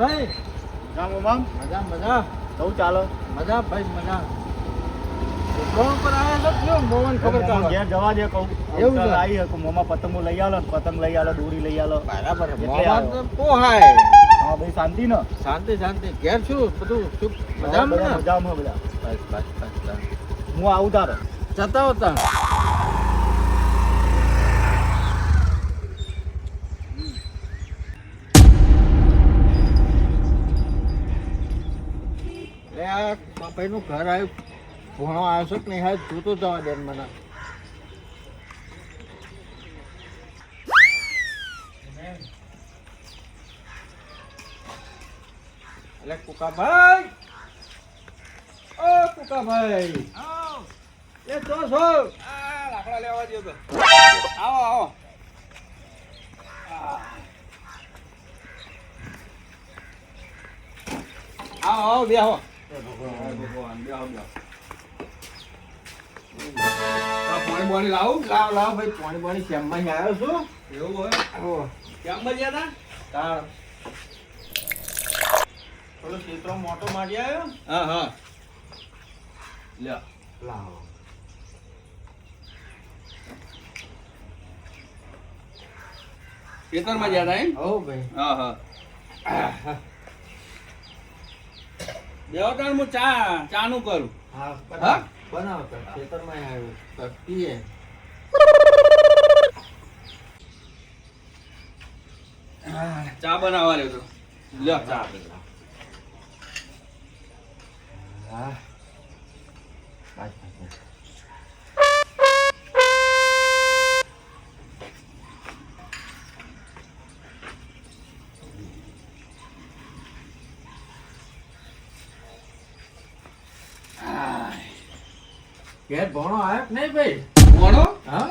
ભાઈ. મજા મોમાં? મજા મજા. સૌ ચાલો? મજા ભાઈ મજા. ડ્રોન પર આવ્યા છો કેવું મોહન ખબર કાઢો ઘેર જવા દે કહું. એવું છે? આવી હકું મોમાં પતંગો લઈ આલો પતંગ લઈ આલો દોરી લઈ આલો. બરાબર પોહાય હા ભાઈ શાંતિ ને? શાંતિ શાંતિ. ઘેર છું? બધું બધા મજામાં મજામાં બધા. બસ બસ બસ બસ. હું આવું તારે. જતા હોતા આ બાપાઈનું ઘર આવ્યું. ભણો આવ્યો છો કે નહીં હા જોતો જવા દે મને. એટલે કુકાભાઈ! ઓ કુકાભાઈ! એ તો છો? લાકડા લેવા દો તો આવો આવો. આવો આવો, બેહો. પાણી લાવું લાવ લાવ ભાઈ પાણી પાણી શ્યામમાં આવ્યો છું એવું હોય ઓ કેમ હતા તાળ પેલો ચિત્રો મોટો મારી આવ્યો હા હા લ્યો લાવ ખેતરમાં જ્યાં હતા એમ? હો ભાઈ. હા હા. તાણ હું ચા ચાનું કરું. હા હા? બનાવ ખેતરમાં આવ્યો ચા બનાવવા લ્યો તો. લ્યો ચા. હા. ઘેર ભણો આવ્યો કે નહીં ભાઈ? ભણો? હા?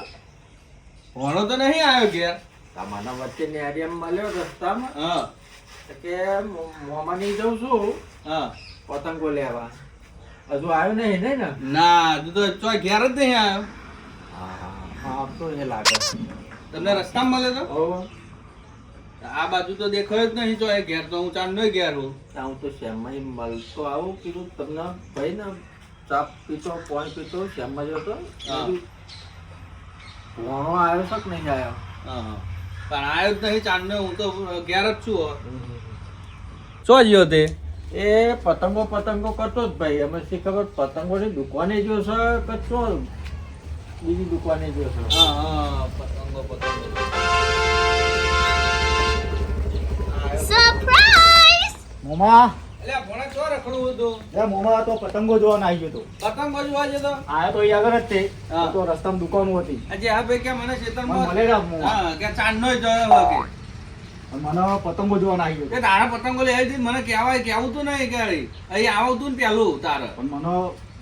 ભણો તો નહીં આવ્યો ઘેર. તમારા વચ્ચે નેરિયમ મળ્યો રસ્તામાં. હા. તો કે મોમાની જઉં છું. હા. પતંગો લેવા. હજુ આવ્યો નહીં નહીં ને? ના તું તો ચો ઘેર જ નહીં આવ્યો. હા તો એ લાગે. તમને રસ્તામાં મળે તો? આ બાજુ તો દેખાયો જ નહીં ચોય. ઘેર તો હું ચાંદ નહીં ઘેર હું હું તો શ્યામમાં મળતો આવું. કીધું તમને ભાઈ ને ચા પીતો પાણી પીતો શ્યામમાં જતો હા. ભણો આવ્યો છે કે નહીં આવ્યો. પણ આવ્યો જ નહીં ચાંદ હું તો ઘેર જ છું શું ગયો તે એ પતંગો પતંગો કરતો જ ભાઈ અમે શી ખબર પતંગોની દુકાને જો છે કે શું બીજી દુકાને જો છે હા હા પતંગો પતંગો Surprise! મોમાં એટલે ભણે ચો રખડું હતું? એ મોમાં તો પતંગો જોવા આવી ગયો તો. જોવા જતો? આયો તો આગળ જ તે. તો રસ્તામાં દુકાનો હતી. આજે હા ભાઈ કે મને ખેતરમાં હા કે ચાંદ નો જોયો કે. મને પતંગો જોવા આવી ગયો તારા પતંગો લઈ આવી મને કહેવાય કેવું તું નહીં કે અહીં આવતું ને પેલું તારે. પણ મને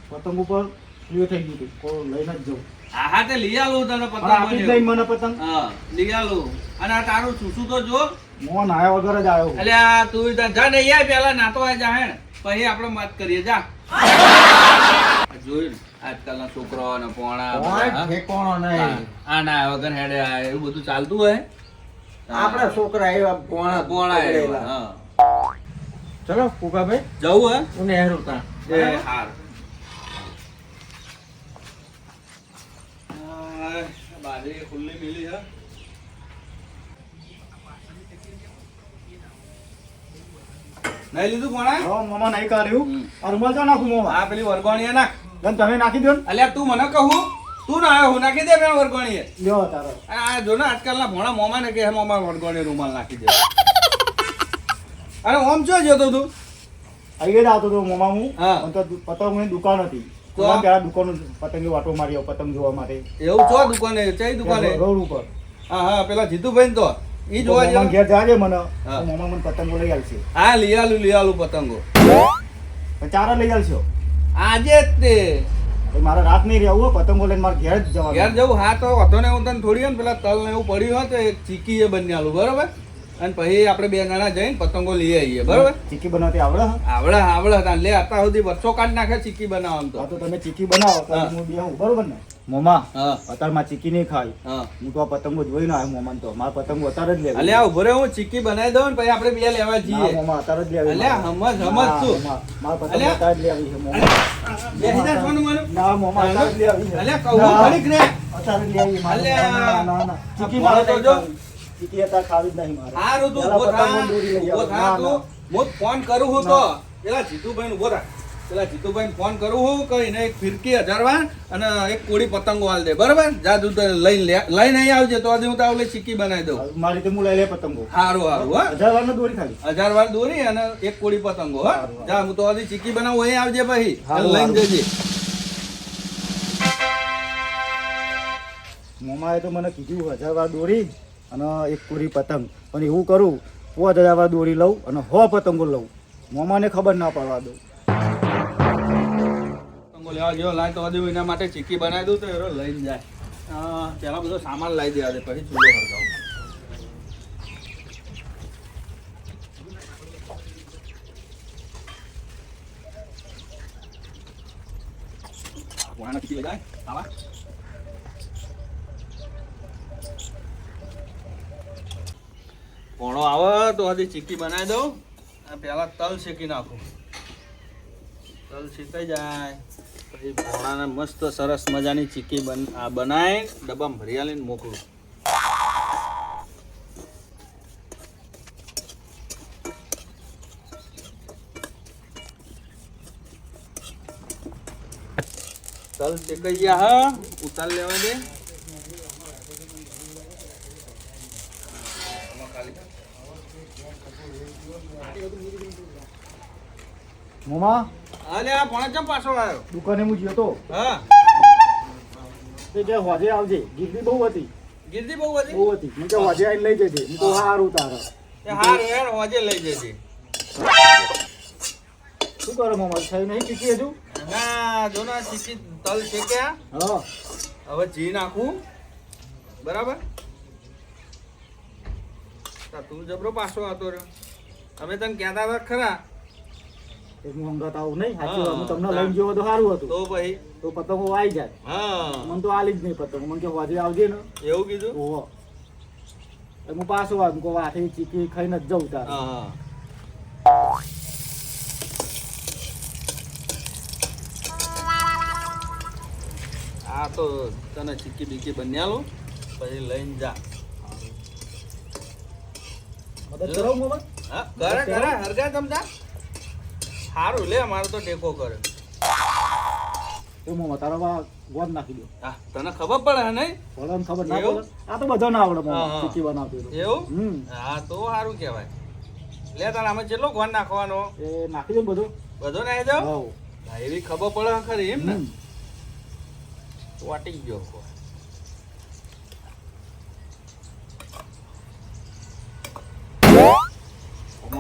પતંગ ઉપર પ્રિય થઈ ગયું હતું. લઈને જ જવું. હા હા તે લઈ આલું તને પતંગ નહીં મને પતંગ. હા લઈ આવું અને આ તારું સુસુ તો જો. મોહન આયા વગર જ આવ્યો એટલે આ તું જા ને યાર પેલા નાતો આ જા હે પછી આપણે વાત કરીએ જા. આ જોયું ને આજકાલના છોકરાઓ ને પોણા ઠેકાણો? નહીં. આ ના વગર હેડે આ એવું બધું ચાલતું હોય. આપણા છોકરા એવા પોણા પોણા એવા હા. ચલો કુકાભાઈ જવું હે? હું નહેરું ત્યાં. એ હાર. બાજરી ખુલ્લી મિલી છે. નહીં લીધું કોણે? હવે મોમાં નહીં કાઢ્યું. અરમલ રૂમાલ નાખું મોમાં. આ પેલી વરગોણીએ નાખ. ગન તમે નાખી દો ને. અલ્યા તું મને કહું તું ના આવ્યો હું નાખી દે મેં વરગોણીએ લ્યો તારો. આ જો ને આજકાલના ભોણા મોમા ને કે હે મોમા વરગોણી રૂમાલ નાખી દે. અરે ઓમ ચો જતો તું. અહીં જ આવતો હતો મોમા હું. હા. તો પતંગ દુકાન હતી. તો? તો પેલા દુકાન પતંગ વાટો માર્યો પતંગ જોવા માટે. એવું છો દુકાને કઈ દુકાને? રોડ ઉપર. હા હા પેલા જીતુભાઈ તો. ઈ જોવા જેવું ઘેર જાજે મને. મોમાં મને પતંગો લઈ આવશે હા લઈ આલું લઈ આલું પતંગો. ચારા લઈ આવશો આજે જ તે. મારે રાત નહીં રહેવું પતંગો લઈને મારે ઘેર જ ઘેર જવું? હા તો વાંધો ને હું તને થોડી ને પેલા તલ ને એવું પડ્યું હોય તો એક ચીકી એ બની આલું બરોબર? અને પછી આપણે બે જણા જઈને પતંગો લઈ આવીએ બરોબર? ચીકી બનાવતી આવડે આવડે આવડે લે અત્યાર સુધી વર્ષો કાઢ નાખે ચીકી બનાવવાનું તો. તો તમે ચીકી બનાવો હું. બે બરોબર ને? મોમા અત્યારે માં ચીકી નહીં ખાય. હું. તો પતંગો જોઈને આવ્યો મોમાન તો. મારા પતંગો અત્યારે જ લેવા અલ્યા ઊભો હું ચીકી બનાવી દઉં ને પછી આપણે બે લેવા જઈએ. મોમા અત્યારે જ લેવા અલ્યા સમજ સમજ ના, મારા પતંગો અત્યારે જ લેવી છે મોમા. બેસી જા સોનું માનું. ના મોમા અત્યારે જ લેવી છે. અલ્યા કહું ના, ઘડીક અત્યારે જ લેવી અલ્યા. ના, ના, ના. ચીકી મારે તો જો. ચીકી અત્યારે ખાવી જ નહીં મારે. હારું તું ઊભો થા. પતંગો દોરી લઈ ઊભો થા તું. હું ફોન કરું હું તો. પેલા જીતુભાઈ ઊભો થા પેલા જીતુભાઈ ફોન કરું હું કે એને એક ફિરકી હજારવા અને એક કોડી પતંગો આલ દે. બરાબર? જા તું લઈને લઈને અહીં આવજે તો આજે હું તાવલે ચીકી બનાવી દઉં. મારી તો હું લઈ લે પતંગો. હારું સારું હા. હજાર વાર દોરી ખાલી. હજાર વાર દોરી અને એક કોળી પતંગો હા. જા હું તો આજે ચીક્કી બનાવું અહીં આવજે પછી. લઈને. જજે. મોમાએ તો મને કીધું હજાર વાર દોરી અને એક કોરી પતંગ. પણ એવું કરું પાંચ હજાર વાર દોરી લઉં અને સો પતંગો લઉં. મોમાને ખબર ના પડવા દઉં. લેવા જેવો લાય તો હજુ એના માટે ચીક્કી બનાવી દઉં તો એરો લઈને જાય. પેલા બધો સામાન લાવી દેવા દે, પછી ચૂલો હરગાવું વાણા આવા, તો હજી ચીક્કી બનાવી દઉં. પહેલા તલ શેકી નાખું. તલ શેકાઈ જાય. પછી ભોળાને મસ્ત સરસ મજાની ચીકી બન, આ બનાવી ડબ્બામાં ભરી આલીને મોકલું. તલ શેકાઈ ગયા, હા? ઉતાર લેવા દે. મોમા? અલે આ ભોણા કેમ પાછો આવ્યો? દુકાને હું ગયો તો. હા. તે કે હોજે આવજે. ગીર્દી બહુ હતી. ગીર્દી બહુ હતી? બહુ હતી. મેં કે હોજે આઈ લઈ જજે. હું તો સારું તારે. એ હાર હેર હોજે લઈ જજે. શું કરો મામા? થઈ નહીં ચીકી હજુ? ના જો ના ચીકી તલ શેક્યા હા. હવે જી નાખું. બરાબર? તા જબરો પાછો આવતો રહ્યો. અમે તને કહેતા હતા ખરા નહીં. હા. તમને લઈને ગયો તો સારું હતું. તો ભાઈ તો પતંગો આવી જાય. હા. મને તો આલી જ નહીં પતંગ. મને કે હોજે આવજે ને. એવું કીધું? ઓહો. હું પાછો આવ્યો કહું આઠે ચીકી ખાઈને જ જઉં તારે. હા આ તો તને ચીકી બીકી બન્યાલું પછી લઈને જા. મદદ કરો મોમા હા કરે કરે. હરગા તમતા સારું લે મારો તો ટેકો કરે. તો મોમા તારા બા ગોદ નાખી દો. હા તને ખબર પડે ને ભલે ખબર ના પડે. આ તો બધા ના આવડે. ચીકી બનાવતી. એવું? હા તો સારું કહેવાય. લે તારા આમાં કેટલો ગોદ નાખવાનો? એ નાખી દો બધું. બધો નાખી દો. એવી ખબર પડે ખરી એમ ને. વાટી ગયો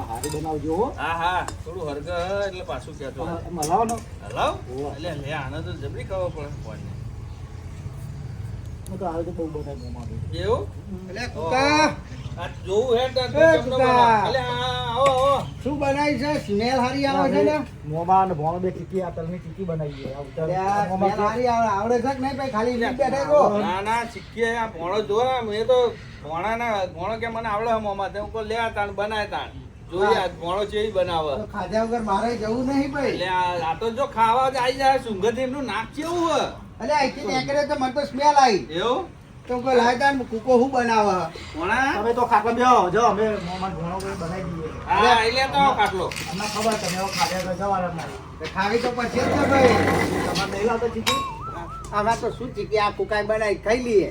હારી બનાવજો હો. હા હા. થોડું હરગ એટલે પાછું કહેતો આ મલાવવાનો હલાવ? એટલે લે આને તો જબરી ખબર પડે હું તો હાલ તો બહુ બનાવી મોમા બી. એવું? એટલે કુકા! આ જોવું હે તો એ કેમ ન કુકા. બનાવ? આવો આવો. શું બનાવી છે? સ્મેલ હારી આવે છે ને? મોમા અને ભોણ બે ચીકી આ તલની ચીકી બનાવી છે. સ્મેલ હારી આવે. આવડે છે કે નહીં ભાઈ? ખાલી બેઠે ના ના ચીક્કી આ ભોણો જો ને મેં તો ભોણાના ભોણો કે મને આવડે મોમાં. તે હું લે તાણ બનાય તાણ. જોઈએ ભોણો છે બનાવે? તો ખાધા વગર મારે જવું નહીં ભાઈ. એટલે આ આ તો જો ખાવા જ આવી જાય સુગંધ એમનું નાક કેવું હે અલે અહીંથી નીકળે તો મને તો સ્મેલ આવી. એવું? તો કોઈ લાય તાન કુકો શું બનાવે? ભોણા તમે તો ખાટલા બેહો જો અમે મોમા ભોણો કોઈ બનાવી દઈએ હા એટલે તો ખાટલો. અમને ખબર તમે હવે ખાધા વગર જવાના ખાવી તો પછી જ ને ભાઈ. તમારે નહીં લાવતા ચીકી? આમાં તો શું ચીકી? આ કુકાઈ બનાવી ખાઈ લઈએ.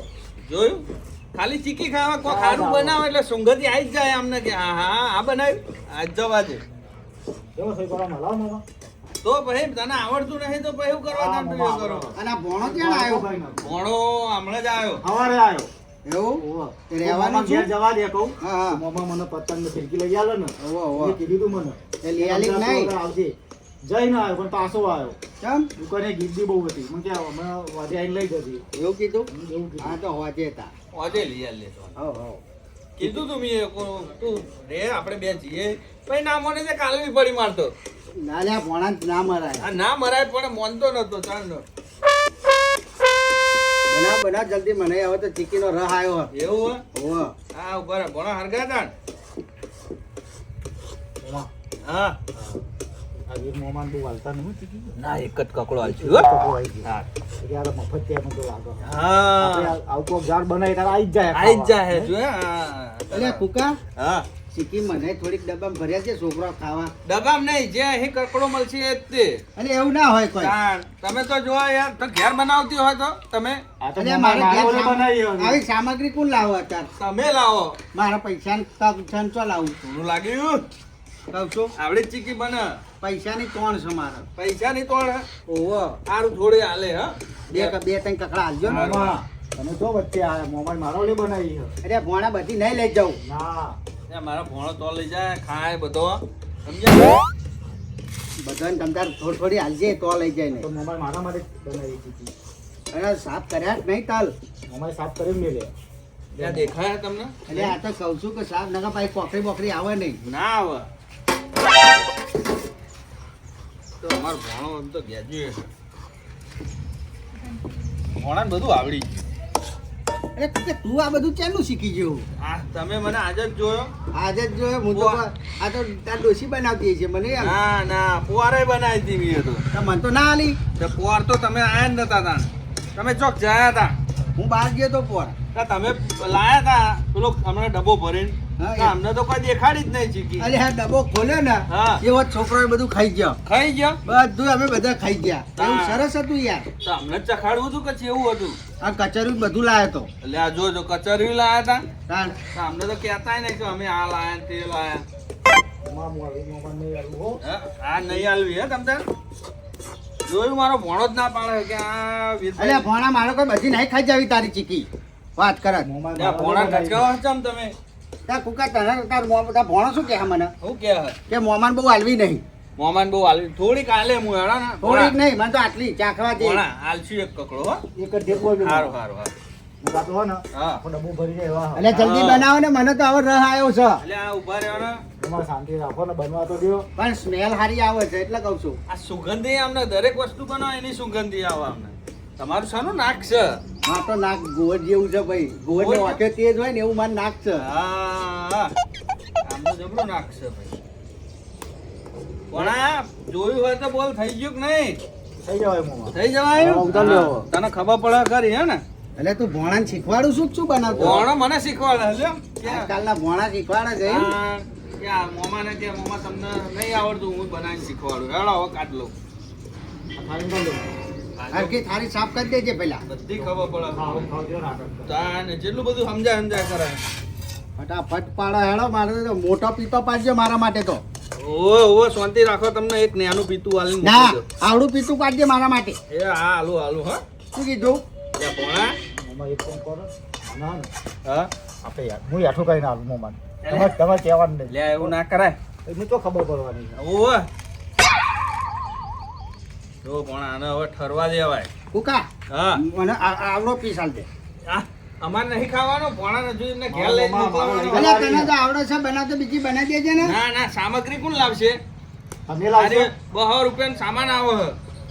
જોયું? ખાલી ચીકી ખાવા કોઈ ખારું બનાવે એટલે સુગંધી આવી જ જાય અમને કે હા હા આ બનાવ્યું. આજ જવા દે. તો? ભાઈ તને આવડતું નહીં તો પછી કરવા એ કરો. અને આ ભોણો ક્યાં આવ્યો? ભોણો હમણાં જ આવ્યો. સવારે આવ્યો. એવું? રહેવાનું મોમા જવા દે કહું. હા હા. મને પતંગ ને ફિરકી લઈ આલે ને. ઓવો ઓવો કીધું તું મને. તે લઈ આલી નહીં? આવજે. જઈને આવ્યો પણ પાછો આવ્યો. કેમ? દુકાને ગીરદી બહુ હતી. મને કે હમણાં વાજે આવીને લઈ જજે. એવું કીધું? એવું કીધું. હા તો વાજે તા આજે લઈ આલ લેતો હો હો કીધું તું મેં તું રે આપણે બે જઈએ પછી ના મને તે કાલે બી પડી મારતો. નાલ્યા ભોણા ભણા ના મરાય. આ ના મરાય પણ મોનતો નતો ચાલ નો. બનાવ બનાવ જલ્દી મને હવે તો ચીકીનો રહ આવ્યો એવું હો? હા ઊભા ભણો હરગા હા. આ મોમાન બહુ હાલતા નહીં ના એક જ કકડો હાલશું કકડો આવી ગયો. હા. મફત ત્યાં મને તો હા. આ- કોક ઝાડ બનાવી ત્યારે આવી જાય આઈ જાય જો હે? કુકા હા. ચીકી મને થોડીક ડબ્બામાં ભર્યા છે છોકરો ખાવા. ડબ્બામ નહીં જે અહીં કકડો મળશે એ જ તે અને એવું ના હોય કોઈ. તમે તો જો યાર તો ઘેર બનાવતી હોય તો તમે. આવી સામગ્રી કોણ લાવો અત્યારે? તમે લાવો. મારા પૈસા લાવું થોડું લાગ્યું? આવડી ચીકી બને. પૈસાની તોણ છે મારે. પૈસા ની તોડ હે. ઓહો. સારું થોડી હાલે હા. બે બે ત્રણ કકડા હાલજો ને. મોમા તમે તો વચ્ચે આ મોબાઈલ મારો લે બનાવી છે. અરે ભોણા બધી નહીં લઈ જાઉં. ના. મારો ભોણો તો લઈ જાય ખાય બધો. સમજ્યા? બધાને તમતાર થોડી થોડી હાલજે તો લઈ જાય ને તો મોબાઈલ મારા માટે બનાવી દીધી અરે સાફ કર્યા જ નહીં તાલ. મોબાઈલ સાફ કરી મેલે ત્યાં દેખાય તમને? એટલે આ તો કહું છું કે સાફ નકા પાસે કોકરી બોકરી આવે નહીં. ના આવે. તો અમારો ભોણો એમ તો ગ્રેજ્યુએશન ભણાને બધું આવડી ગયું. અરે કે તું આ બધું ચાલું શીખી આ તમે મને આજે જ જોયો. આજે જ જોયો? હું તો. આ તો તાર ડોસી બનાવતી છે મને ના ના પોરે બનાવી હતી મેં તો. મને તો ના આલી. તો પોર તો તમે આયા જ નતા તા તમે ચોક જયા હતા. હું બહાર ગયો તો પોર તમે લાયા તા પેલો હમણાં ડબ્બો ભરીને. અમને તો કોઈ દેખાડી જ નહીં ચીકી અરે આ ડબ્બો ખોલ્યો ને. એવો છોકરો બધું ખાઈ ગયો. ખાઈ ગયો? બધું અમે બધા ખાઈ ગયા. એવું સરસ હતું યાર. તો અમને જ ચખાડવું હતું કે એવું હતું? આ કચેરી બધું લાયો તો. એટલે આ જો જો કચરી લાયા તા? અમને તો કહેતા નહીં કે અમે આ લાયા તે લાયા? આ નહીં આલવી હે તમ જોયું મારો ભણો જ ના પાડે કે આ અલ્યા ભોણા મારો કોઈ બધી નહીં ખાઈ જાવી તારી ચીકી. વાત કરે ભોણા બનાવી ચમ તમે. ત્યાં કુકા તને તાર મોં તાર ભોણો શું કહે મને? હું કે કે મોમાન બહુ હાલવી નહીં. મોમાન બહુ આલવી થોડીક હાલે હું હેડા ને. થોડીક નહીં મને તો આટલી ચાખવા દે. આલશું એક કકડો એક જ ઢેકો હારો હારો સારું સારું મોટા તો હો ને. હા. ભરી જલ્દી બનાવો ને મને તો હવે રહ આવ્યો છે. એટલે આ ઊભા રહ્યો ને તમારે શાંતિ રાખો ને બનવા તો દો પણ સ્મેલ સારી આવે છે એટલે કહું છું. આ સુગંધી અમને દરેક વસ્તુ બનાવો એની સુગંધી આવે અમને. તમારું શાનું નાક છે? હા તો નાક ગોળ જેવું છે ભાઈ. ગોળ ને? વાંકે તેજ હોય ને એવું મારું નાક છે. હા આમનું જબરું નાક છે ભાઈ. પણ આ જોયું હોય તો બોલ થઈ ગયું કે નહીં? થઈ જવાય મોમાં થઈ જવાય. તને ખબર પડે ખરી હે ને? એટલે તું ભોણા શીખવાડું શું શું બનાવતો? ભોણો મને શીખવાડે કે આજકાલના ભોણા શીખવાડે છે કે મોમાને કે મોમા તમને નહીં આવડતું હું બનાવીને શીખવાડું. હેડો હવે કાઢ લઉં લો. હરખી થાળી સાફ કરી દેજે પેલા બધી ખબર પડે. તાને જેટલું બધું સમજાય સમજાય કરે. ફટાફટ પાડો હેડો મારે તો મોટો પીતો પાડજો મારા માટે તો. ઓવે ઓવે શાંતિ રાખો તમને એક નાનું પીતું હાલીને ના મૂકી દો. આવડું પીતું પાડજે મારા માટે. એ હા હાલું હાલો હા. શું કીધું? એ પોણા. મોમાં એક કામ કરો. ના હા. આપે યાર હું યાઠું કઈ ના આવું મોમાં તમારે તમારે કહેવાનું નહીં. લે એવું ના કરાય. એમને તો ખબર પડવાની છે. જો પણ આને હવે ઠરવા દેવાય. કુકા હા. મને આવડો પીસ હાલ દે. આ નહીં ખાવાનો ભોણાને જોઈને ઘેર મારો લઈને મામા, મારો મોકલવાનો. અલ્યા તને તો આવડે છે બનાવતો બીજી બનાવી દેજે ને. ના ના સામગ્રી કોણ લાવશે? તમે લાવજો બહો રૂપિયાનો સામાન આવે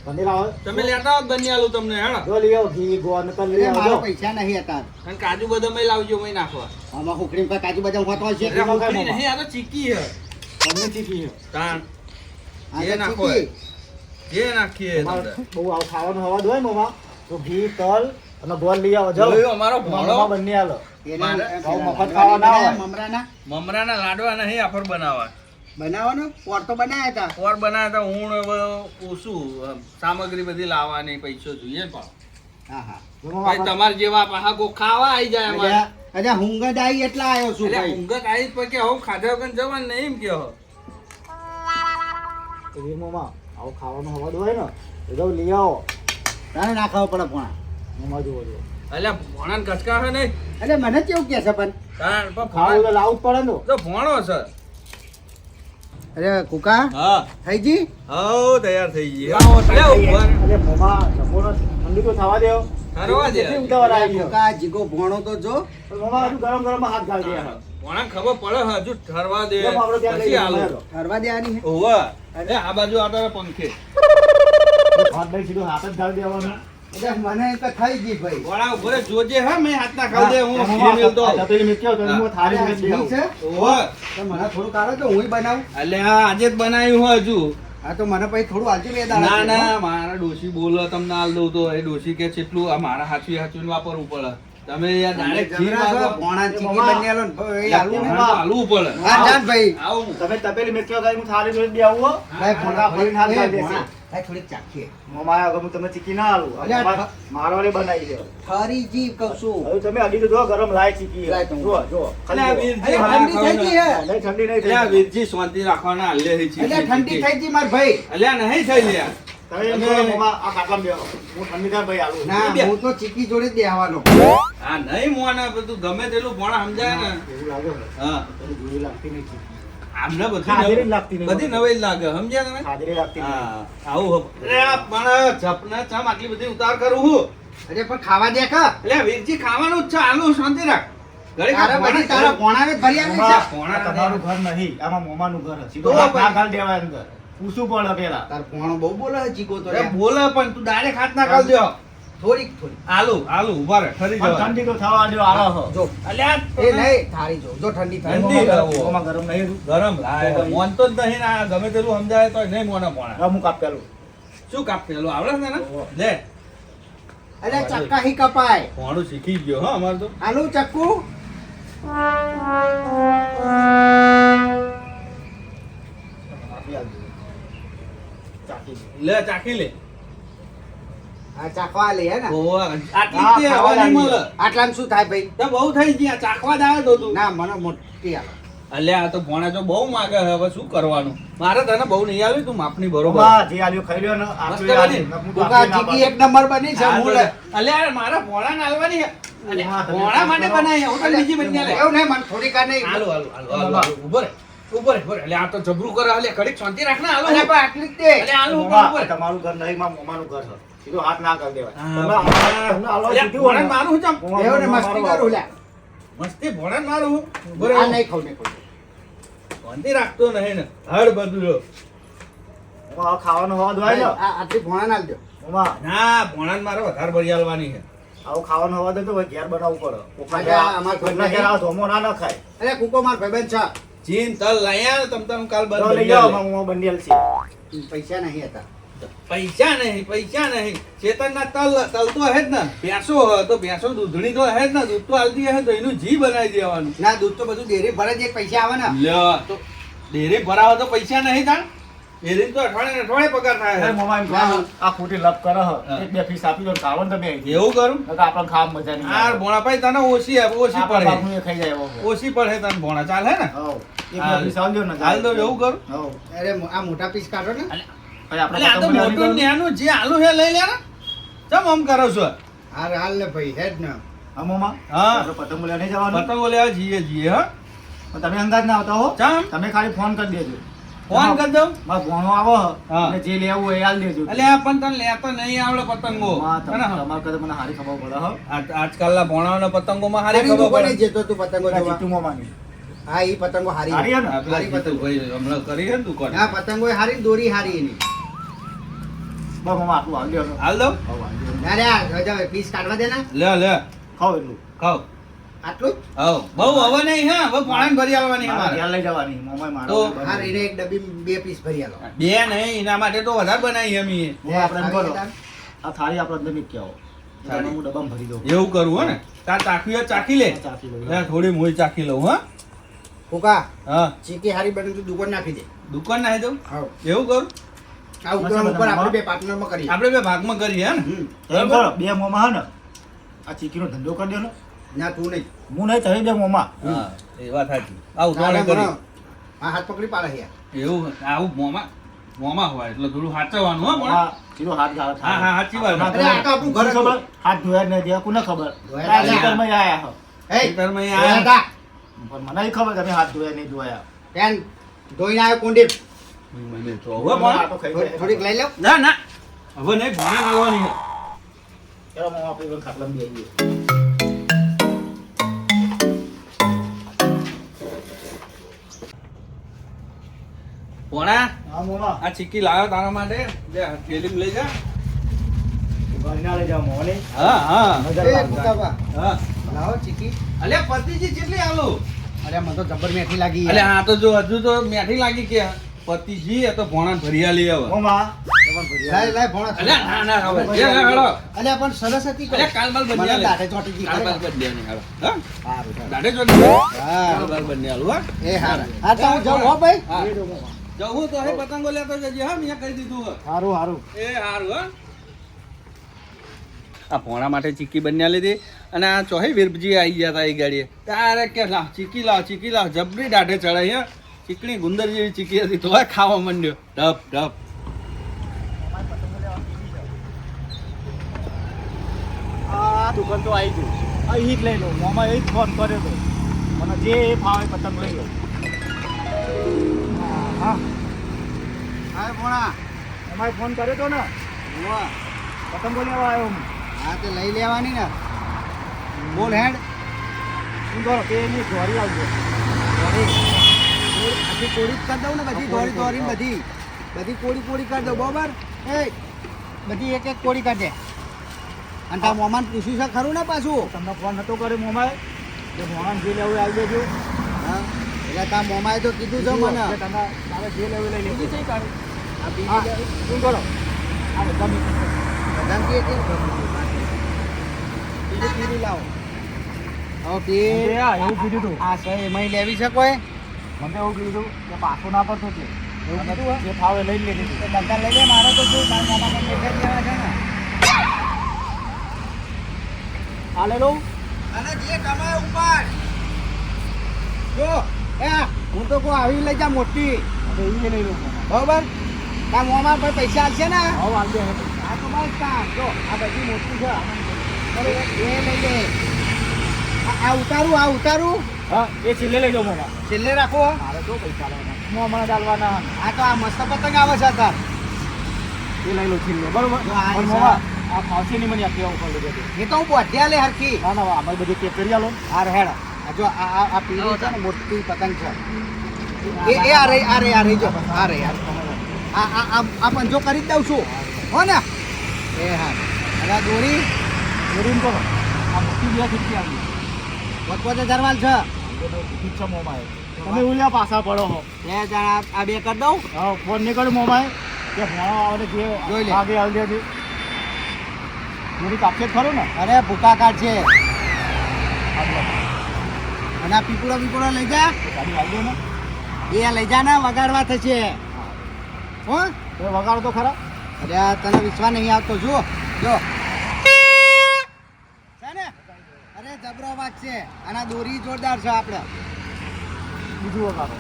તમે લાવો. તમે લેતા આવો બની આલું તમને હેડો જો લઈ આવો ઘી ગોળ ને લઈ આવજો. પૈસા નહીં હતા. અને કાજુ બદામ લાવજો મેં નાખવા. આમાં હુકડી પર કાજુ બદામ હોતો છે. નહીં આ તો ચીકી હે. તમને શીખી છે. તાણ. આ નાખો ચીકી. જે નાખીએ બહુ આવું ખાવાનું હવા હોય મોમાં તો ઘી તલ અને ગોળ લઈ આવો જાઓ. અમારો મોમાં બંને આલો એને- મારે એને ભાવ મફત ખાવા ના હોય. મમરાના. મમરાના લાડવા નહીં આફર બનાવવા. બનાવવાનો? પોર તો બનાવ્યા હતા. ઓર બનાવ્યા તો હું ઓછું સામગ્રી બધી લાવવાની પૈસો જોઈએ પણ. હા હા ભાઈ તમારે જેવા પાહા કો ખાવા આવી જાય અમારે. અલ્યા હુંગત આવી એટલા આવ્યો છું ભાઈ. ઊંઘ આવી પછી હવે ખાધા વગર જવાનું નહીં એમ કહો મોમાં આવું ખાવાનું હવા હોય ને. તો લઈ આવો. તારે ના ખાવા પડે ભોણા. હું જુઓ જો એટલે ભોણાને કચકા છે નહીં? એટલે મને કેવું કે છે પણ. ખાવું તો લાવવું જ પડે ને. તો ભોણો છે. અરે કુકા? હા. થઈ ગઈ? હા તૈયાર થઈ ગઈ. અરે મોમાં જમવાનો ઠંડી તો થવા દેવો દે. જીગો ભોણો તો જો. ગરમ ગરમ હાથ ગાળ ગયા ભોણાને ખબર પડે હજુ ઠરવા દે. જેમ આપણે ત્યાં લઈ પછી જવાનું ઠરવા દે આની ઓવા. અરે આ બાજુ આ પંખે. તો હાથ લઈ સીધો હાથ જ ગાળ દેવાનો. એટલે મને તો થઈ ગઈ ભાઈ. ભોણા ઉપર જોજે હા મેં હાથ ના ખાવ દે હું મોમાં મેલતો આ તપેલી તો હું થાળી ઘી દઉં. છે. ઓહો. મને થોડું કાઢો તો હું બનાવું. એટલે આ આજે જ બનાવ્યું હજુ. હા તો મને પછી થોડું આલજો બે દાડા ના મારા ડોશી બોલો તમને હાલ દઉં તો. એ ડોશી કે કેટલું આ મારા હાચવી હાચવીને વાપરવું પડે. તમે યાર ડાયરેક્ટ ઘી માંગો પોણા ચીકી બની આલો ને ભાઈ આલુ ને. આલુ પડે. હા જાન ભાઈ. આવું. તમે તપેલી મૂક્યો તો હું થાળી જોઈ દે આવો ભાઈ ભોણા ભરીને હાથ એ ગાળી દેશે. ભોણા, ભાઈ થોડીક ચાખીએ. મોમાં આગળ હું તમને ચીકી ના આલું મારો વાળી બનાવી દો ફરી જી કહું છું હવે તમે અડી તો ગરમ લાય ચીકી. લાય તો હું. જો જો અલે આ ખાલી વીરજી અરે, હા, ઠંડી થઈ ગઈ હે. ઠંડી નહીં થઈ વીરજી શાંતિ રાખવાના હાલે છે એટલે ઠંડી થઈ ગઈ માર ભાઈ. અલ્યા નહીં થઈ લ્યા તમે એમ કરો મોમાં આ ખાટલામાં બેહો. હું થાય ભાઈ આલું ના બે. હું તો ચીકી જોડે જ બેહવાનો. આ નહીં મોને બધું ગમે તેલું પણ સમજાય ને. એવું લાગે હા. જોઈ લાગતી નહીં. આમને બધી લાગતી બધી નવાઈ લાગે સમજ્યા તમે? હાજરી લાગતી આવું પણ જપને ચમ આટલી બધી ઉતાર કરું હું? અરે પણ ખાવા દે કા? એટલે વીરજી ખાવાનું જ છે. આનું શાંતિ રાખ. ઘડીક આ તારા ભોણા બધી તારા ભોણાવે જ ભરી આવી મોમાં, છે? પોણા આ તમારું ઘર નહીં. આમાં મોમાનું ઘર છે. તો સીધો હાથ ભાઈ. ના ઘાલ દેવાય અંદર. પૂછવું પડે પેલા. તાર ભોણો બહુ બોલે. પણ તું ડાયરેક્ટ હાથ ના કાઢ દો થોડીક થોડી આલુ આલુ ઊભા રહે ઠરી પણ જવા ઠંડી તો થવા દો આલો હો. જો અલ્યા એ નહીં થાળી જો. જો ઠંડી થાય ઠંડી. ઓમાં ગરમ નહીં ગરમ લાય. મોન તો નહીં ના ગમે તેલું સમજાય તો નહીં મોને પોણા હું કાપ પેલું. શું કાપ પેલું આવડે ને. લે. અરે ચક્કા હી કપાય. ભોણું શીખી ગયો હો અમારે તો. આલુ ચક્કુ? લે ચાખી લે. ચાખવા લે હે ને? આટલી ખાવા. મળે. આટલામાં શું થાય ભાઈ? તો બહુ થઈ ગયા ચાખવા જ આવે તો તું. ના મને મોટી આલો અલ્યા આ તો ભોણા તો બહુ માગે હવે શું કરવાનું? મારે તને બહુ નહીં આવ્યું તું માપની બરોબર. જે આલ્યું ખાઈ લ્યો ને, આટલું ના એક નંબર બની છે અલ્યા મારા ભોણા અલ્યા, ભોણા માટે બનાવી હું તો બીજી બની આલે એવું નહીં મને થોડીક આ નહીં. હાલો ઊભો રે અલ્યા આ તો જબરું કરે અલ્યા ઘડીક શાંતિ રાખ ને હાલો. આટલી જ દે હાલો. તમારું ઘર નહીં મારું ઘર છે સીધો હાથ ના કરી દેવાય. તમને. મારું હું ચમ? મોમાં- એવું ને મોમાં મસ્તી કરું લે મસ્તી ભોણાને મારું હું? આ નહીં ખાવ નહીં ખાવ રાખતો નહીં ને. હળ બધું જો. મોમાં હવે હોવા દો ને આ આટલી ભોણા નાખ દો. ના ભોણા મારે વધારે બળી આલવાની છે. આવું ખાવાનો હોવા દે તો ઘેર બનાવવું પડે. અમાર કોકના ઘેર આવો ધોમો ના નખાય અરે કુકો માર ભાઈબંધ છે. ચીન તલ લાયા તમ તમ કાલ બંધ લઈ જાઓ હું મોમાં બંડિયલ છે પૈસા નહીં હતા. પૈસા નહીં પૈસા નહીં. ચેતનના તલ તલ તો હે જ ને. ભેંસો હોય તો ભેંસો દૂધણી તો હે જ ને. દૂધ તો આલતી હે તો એનું ઘી બનાવી દેવાનું. ના દૂધ તો બધું ડેરી ભરે જે પૈસા આવે ને. લ્યો તો ડેરી ભરાવો તો પૈસા નહીં થાય ડેરી તો અઠવાડિયે અઠવાડિયે પગાર થાય છે. એમ કહો, આ ખોટી લપ કરે. એક બે પીસ આપી દો ને ખાવાનું તમે એવું કરું? તો આપણને ખામ મજા નહીં આ. ભોણાભાઈ તને ઓછી આપે ઓછી પડે. ખાઈ જાય ઓછી પડે તને ભોણા. ચાલે ને. હા એક બે હાલ. પીસ ને ચાલ. તો એવું કરું. અરે આ મોટા પીસ કાઢો ને. આપણે એટલે આ તો મોટું ન્યાનું જે આલુ હે લઈ લે ચમ આમ કરો છો? હાલ હાલ ને ભાઈ હેડ ને હા, હા. પતંગ લેવા નહીં જવાનું? પતંગો લેવા જઈએ જઈએ હા. તમે અંદાજ ના આવતા હો. ચમ? તમે ખાલી ફોન કરી દેજો. ફોન કરી દઉં? મારો ભોણો આવો અને જે લેવું હોય આલ દેજો. એટલે આ પણ તને લેતો નહીં આવડે પતંગો? તમારે કદાચ મને હારી ખબર પડે હો. આજ- આજકાલના ભોણાઓના પતંગોમાં હારી હારી ખબર પડે. જતો તું પતંગો જોવા. જીતુ મોમાની. હા એ પતંગો હારી હારી પતંગ. હમણાં કરી દુકાન? હા પતંગો હારી દોરી હારી એની. બસ મોમાં આટલું હાલ દેજો. હાલ દઉં હઉ, હાલ દેજો. ના રે આ પીસ કાઢવા દે ને. લે લે. ખાઓ એટલું. ખાવ. આટલું બહુ હવે નહીં હા. હવે પોણાને ભરી આવવાની મારે અમારે. લઈ જવાની મોમાય મારો તો? હા એને એક ડબ્બી બે પીસ ભરી આલો. બે નહીં એના માટે તો વધારે બનાવી અમે. આપણે આ થાળી આપણે અંદર આવો. હું ડબ્બામાં ભરી દઉં. એવું કરવું હે ને? તાર ચાખી લે. ચાખી. લે થોડી મોઈ ચાખી લઉં હા. કુકા હા. ચીકી હારી બને તો દુકાન નાખી દે. દુકાન નાખી દઉં? હા. એવું કરું? આ ઉતરણ ઉપર આપણે બે પાર્ટનરમાં કરીએ. આપણે બે ભાગમાં કરીએ હે ને? હમ. એમ કરો બે મોમાં હે ને? આ ચીકીનો ધંધો કરી દો ને ના તું નહીં. હું નહીં તમે બે મોમાં. એ વાત સાચી. આવું ના, ના, કરી મને- આ હાથ પકડી પાડે યાર એવું આવું મોમાં. મોમાં હોય એટલે થોડું સાચવવાનું હો હા સીધો હાથ ગાળો હા, હા, સાચી વાત. અરે, આ તો આપણું ઘર ખબર? હાથ ધોયા નહીં ધોયા, કોને ખબર? ધોયા જ આયા હો. પણ મને ખબર તમે હાથ ધોયા નહીં ધોયા. પેન ધોઈને આવ્યો કુંડી મને તો હવે પણ આ તો ખાઈ જાય. થોડીક લઈ લો ના ના હવે નહીં ભણે મળવાની ચાલો મોમાં આપણે પણ ખાટલામાં બેસીએ. ભોણા હા, મોમાં. આ ચીક્કી લાવ્યો તારા માટે લે થેલીમાં લઈ જા હા હા હા લાવો ચીકી અલ્યા પતિજી જેટલી આલો અરે મને તો જબર મેઠી લાગી અલ્યા હા તો જો હજુ તો મેઠી લાગી કે પતિજી એ તો ભોણા ભરિયા લઈ આવે. મોમાં લાય લાય ભોણા. અલ્યા ના ના હવે. એ હેડો. અલ્યા પણ સરસ હતી અલ્યા કાલ બાલ મને દાઢે ચોંટી ગઈ. કાલ બાલ આલે, હેડો. હા? સારું, સારું. દાઢે ચોંટી હા. બાલ બંને આલું, હા? એ હારા હા તો હું જાઉં હો ભાઈ? હા. એ જો મોમાં. જવું તો હે પતંગો લેતો જજે હા મેં કહી દીધું. હારું હારું. એ હારું હા. આ ભોણા માટે ચીકી બન્યા લીધી અને આ ચોહી વીરજી આવી ગયા હતા એ ગાડીએ. તારે કે લાવ ચીકી લાવ ચીકી લાવ. જબરી દાઢે ચડાઈ હે. ચીકણી ગુંદર જેવી ચીકી હતી તો ખાવા માંડ્યો. ઢપ ઢપ આ દુકાન તો આવી ગયું. અહીં જ લઈ લો. મોમાં એ જ ફોન કર્યો તો. મને જે ફાવે પતંગ લઈ લો. હા, હા ભોણા. એમાં ફોન કર્યો તો ને? વાહ. પતંગો લેવા આવ્યો હું. હા તે લઈ લેવાની ને. બોલ હેડ. શું કરો? ઘોરી આવજો. આખી કોળી કરી દઉં ને બધી દોરી દોરી બધી બધી કોળી કોળી કરી દઉં બરોબર એ બધી એક એક કોળી કરી દે અને તારા મોમાન પૂછ્યું છે ખરું ને પાછું તમને ફોન નતો કર્યો મોમાએ કે મોમાન જે લેવું આવી જજો હા એટલે તારા મોમાએ તો કીધું છે મને તમે તારે જે લેવું એ લઈ લીધું છે કઈ આ બીજી શું કરો આ બધા કે કે? બીજી પીળી લાવો ઓકે એ હું એવું કીધું તું આ સર એમાં લેવી શકો કોઈ મને એવું કીધું કે પાછો ના પડતો છે એવું કીધું? જે ફાવે લઈ જ લીધી તો લઈ લે મારે તો શું? મોમાને લેખે જ લેવા છે ને. આ લઈ લઉં અને જે કમાય ઉપર જો એ હું તો કોઈ આવી લઈ જા મોટી. હવે એ લઈ લઉં મોમાં. બરોબર? તાર મોમાં પર પૈસા આવશે ને? હવે આવશે આ તો બસ તાર. જો આ બધી મોટી છે. એ લઈ લે. આ ઉતારું આ ઉતારું. હા એ છેલ્લે લઈ જાઉં મોમાં છેલ્લે રાખો મારે તો પૈસા લેવાના. મોમાં ડાલવાના આ તો આ મસ્ત પતંગ આવે છે તાર એ લઈ લો છેલ્લે. બરોબર. મોમાં આ ફાવશે નહીં મને આ કેવું પડે એ તો હું બોધ્યા લે હરખી. ના ના આમાં બધી ચેક કરી આલો. હાર હેડ આ જો આ આ આ પીળી છે ને મોટી પતંગ છે. એ એ આ રહી આ રહી આ રહી જો. આ રહી આ આ આ પણ જો કરી જ દઉં છું. હો ને. એ હા. અને આ દોરી. દોરીને કરો આ મોટી બે ખીચી આવી. વચવચ હજાર વાલ છે. ઠીક છે મોમાએ તમે ઉલ્યા પાછા પડો હો. લે જણા આ બે કરી દઉં? હા ફોન નહીં કર્યો મોમાએ કે ભણવા આવે જે જોઈ લે. આગે આવી દેજે જોડી કાપશે ખરું ને? અરે ભૂકા કાઢ છે અને આ પીપળો પીપુડા લઈ જા. એ લઈ જા ને વગાડવા થશે. હો. તો વગાડો તો ખરા. અરે તને વિશ્વાસ નહીં આવતો. જુઓ જો છે ને અરે જબરો અવાજ છે અને આ દોરી જોરદાર છે આપણે. બીજું વગાડો.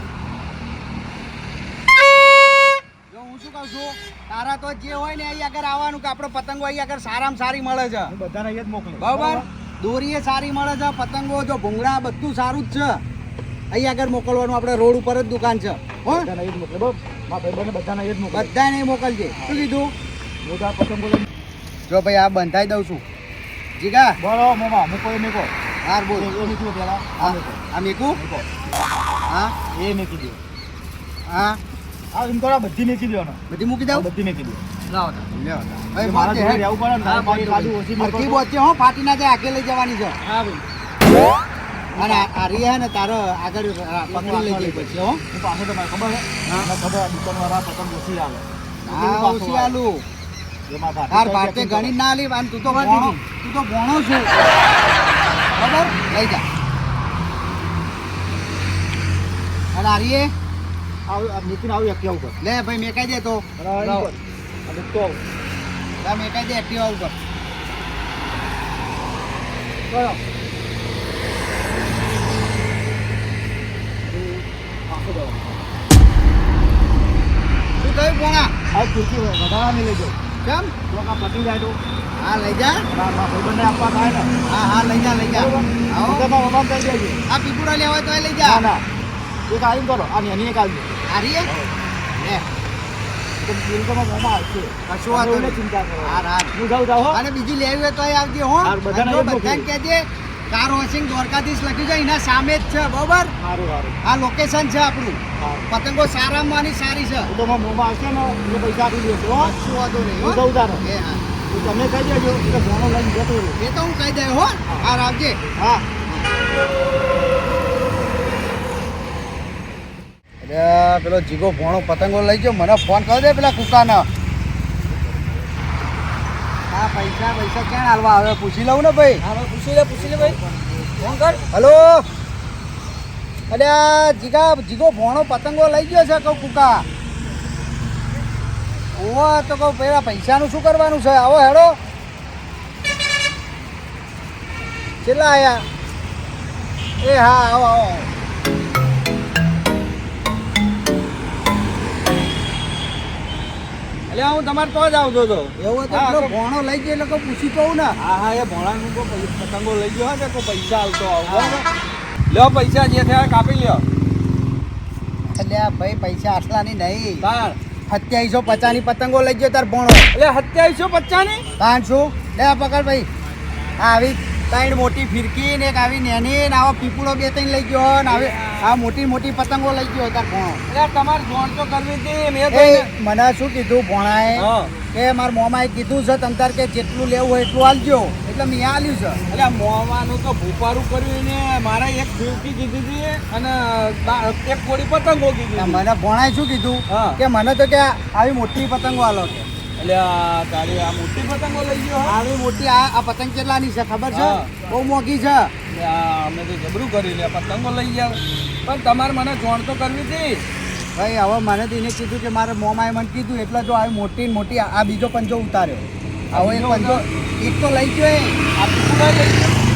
જો હું શું કહું છું તારા તો જે હોય ને અહીં આગળ આવવાનું કે આપણો પતંગો અહીં આગળ સારામાં સારી મળે છે. બધાને અહીંયા જ મોકલું. બરાબર? દોરી એ સારી મળે છે પતંગો જો ભૂંગળા બધું સારું જ છે. અહીં આગળ મોકલવાનું આપણે રોડ ઉપર જ દુકાન છે. હો? બધાને જ મોકલે. બધાને અહીંયા જ મોકલે. બધાને મોકલજે. શું કીધું? મોટા પતંગો જો ભાઈ આ બંધાઈ દઉં છું. જીગા. બરો મોમા મૂકો મૂકો. હાર બોલ. એ મૂક્યું પેલા. આ મીકું? મૂકો. મેકું મૂકો હા? એ મૂકી દો હા? આ એમ કરો બધી મૂકી દો ને બધી મૂકી દઉં? બધી મૂકી દો લાવો એ ભાઈ મારા જોડે હે. રહેવું પડે ને હા, મારી બાજુ. ઓછી મૂકો તો- બોલજે હો ફાટી ના જાય આગે લઈ જવાની છે. હા ભાઈ અને આ- રહી હે ને તારો આગળ પકડી લઈ જઈ પછી હો. પાછો તો મને ખબર છે? ખબર આ દુકાનવાળા પતંગ ઓછી આવે હા ઓછી આલુ. તાર ભારતે ગણી ના લી તું તો તું તો ભણો છું. બરાબર? લઈ જા. અને આરીએ આવું આ આવું એક્ટિવા ઉપર. લે ભાઈ મેકાઈ દે તો. મેકાઈ દે એક્ટિવા ઉપર. શું કહ્યું કોણા આ ખુરશી વધારાની લઈ જાઓ. કેમ? લોકો પતી જાય તો. હા લઈ જા. ભાઈબંધને આપવા થાય ને હા હા લઈ જા લઈ જા? આવો. વમાન થઈ જાય આ પીપુડા લેવા તો લઈ જા. ના એક આવીને કરો. આ એની એક આવી આરીએ લે બીજી લેવી હોય તો આવજે હો. બધાને જો જ કહેજે. કાર વોશિંગ દ્વારકાધીશ લખ્યું છે એના સામે જ છે બરોબર? આ લોકેશન છે આપણું. પતંગો સારામાંની સારી છે. તો મોંમાં આવશે ને પૈસા આપી દેશો શું વાંધો નહીં તારે. એ હા. તમે કહી દેજો એટલે ફોનો લઈને જતો એ તો હું કહી દઉં હો. આ રાખજે. હા. અરે પેલો જીગો ભોણો પતંગો લઈ ગયો. મને ફોન કરી દે પેલા કુકાને. હા પૈસા પૈસા ક્યાં હાલવા આવે? પૂછી લઉં ને ભાઈ. હા પૂછી લે પૂછી લે ભાઈ. ફોન કર. હલો? અરે આ જીગા જીગો ભોણો પતંગો લઈ ગયો છે કહું કુકા. ઓવો તો કહું પેલા પૈસાનું શું કરવાનું છે? આવો હેડો. કેટલા આયા? એ હા આવો આવો એટલે હું તમારે તો જ આવતો હતો. એવું તો ભોણો લઈ ગયો એટલે કહું પૂછી તો ને. હા હા એ ભોણાનું કોઈ પતંગો લઈ ગયો ને કોઈ પૈસા આવતો આવો લ્યો પૈસા જે થયા કાપી લ્યો. એટલે ભાઈ પૈસા આટલાની નહીં. તાણ સત્યાવીસો પચાસની પતંગો લઈ ગયો તાર ભણો. એટલે સત્યાવીસો પચાસની? પાંચસો. લે પકડ ભાઈ. આ આવી ત્રણ મોટી ફિરકી ને એક આવી નેની ને આવો પીપુડો બે ત્રણ લઈ ગયો ને આવી આ મોટી મોટી પતંગો લઈ ગયો તાર ભણો. એટલે તમારે ભણ તો કરવી હતી મેં મને શું કીધું ભોણાએ કે મારા મોમાએ કીધું છે તમ તાર કે જેટલું લેવું હોય એટલું આલજો. એટલે મેં આલ્યું છે. એટલે મોવાનું તો ભૂપારું કર્યું ને મારે એક ફીરકી કીધી હતી અને એક કોડી પતંગો કીધી આ મને ભણાય શું કીધું. કે મને તો કે આવી મોટી પતંગો આલો કે એટલે આ તારી આ મોટી પતંગો લઈ ગયો? આવી મોટી આ આ પતંગ કેટલાની છે ખબર છે? બહુ મોંઘી છે. આ અમે તો જબરું કરી લે પતંગો લઈ જાવ પણ તમારે મને જોણ તો કરવી હતી. ભાઈ હવે મને તો એને કીધું કે મારે મોમાએ મને કીધું એટલે જો આવી મોટી મોટી આ બીજો પંજો ઉતાર્યો. એક બીજો એક તો લઈ ગયો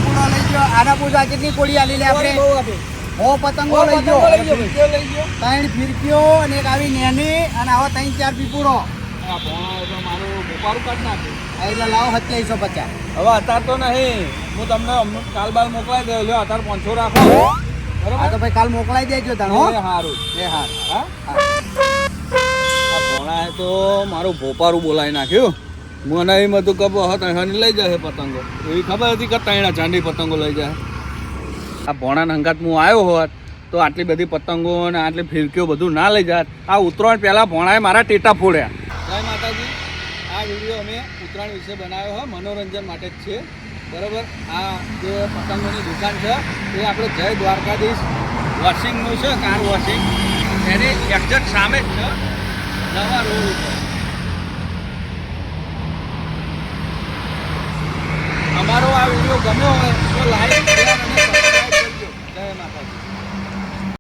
પૂરા લઈ ગયો. આના પૂજા કેટલી કોળી આલી લે આપણે? હો પતંગો લઈ ગયો. ફીરકીઓ ત્રણ ફિરક્યો અને એક આવી નેની અને આવા ત્રણ ચાર પીપુરો આ ભોણા તો મારું ભૂપારું કાઢ એટલે લાવો સત્યાવીસો પચાસ. હવે અત્યાર તો નહીં. હું તમને કાલ બાલ મોકલાઈ દઉં. અત્યારે પાંચસો રાખો. આ તો ભાઈ કાલ મોકલાઈ દેજો તને હો. એ હારું. હા? તો મારું ભોપારું બોલાવી નાખ્યું. મને એમ હતું કે હતો ત્રણની લઈ જશે પતંગો. એવી ખબર હતી કે ત્રણા ચાંદી પતંગો લઈ જાય આ ભોણાના હંગાત હું આવ્યો હોત તો આટલી બધી પતંગો અને આટલી ફિરકીઓ બધું ના લઈ જાત. આ ઉત્તરાયણ પહેલાં ભોણાએ મારા ટેટા ફોડ્યા. જય માતાજી. આ વીડિયો અમે ઉત્તરાયણ વિશે બનાવ્યો હોય, મનોરંજન માટે જ છે. બરાબર? આ જે પતંગોની દુકાન છે, એ આપણે જય દ્વારકાધીશ વોશિંગનું છે કાર વોશિંગ એની એક્ઝેક્ટ સામે જ છે, નવા રોડ ઉપર. અમારો આ વીડિયો ગમ્યો હોય તો લાઈક શેર અને સબસ્ક્રાઈબ કરજો. જય માતાજી.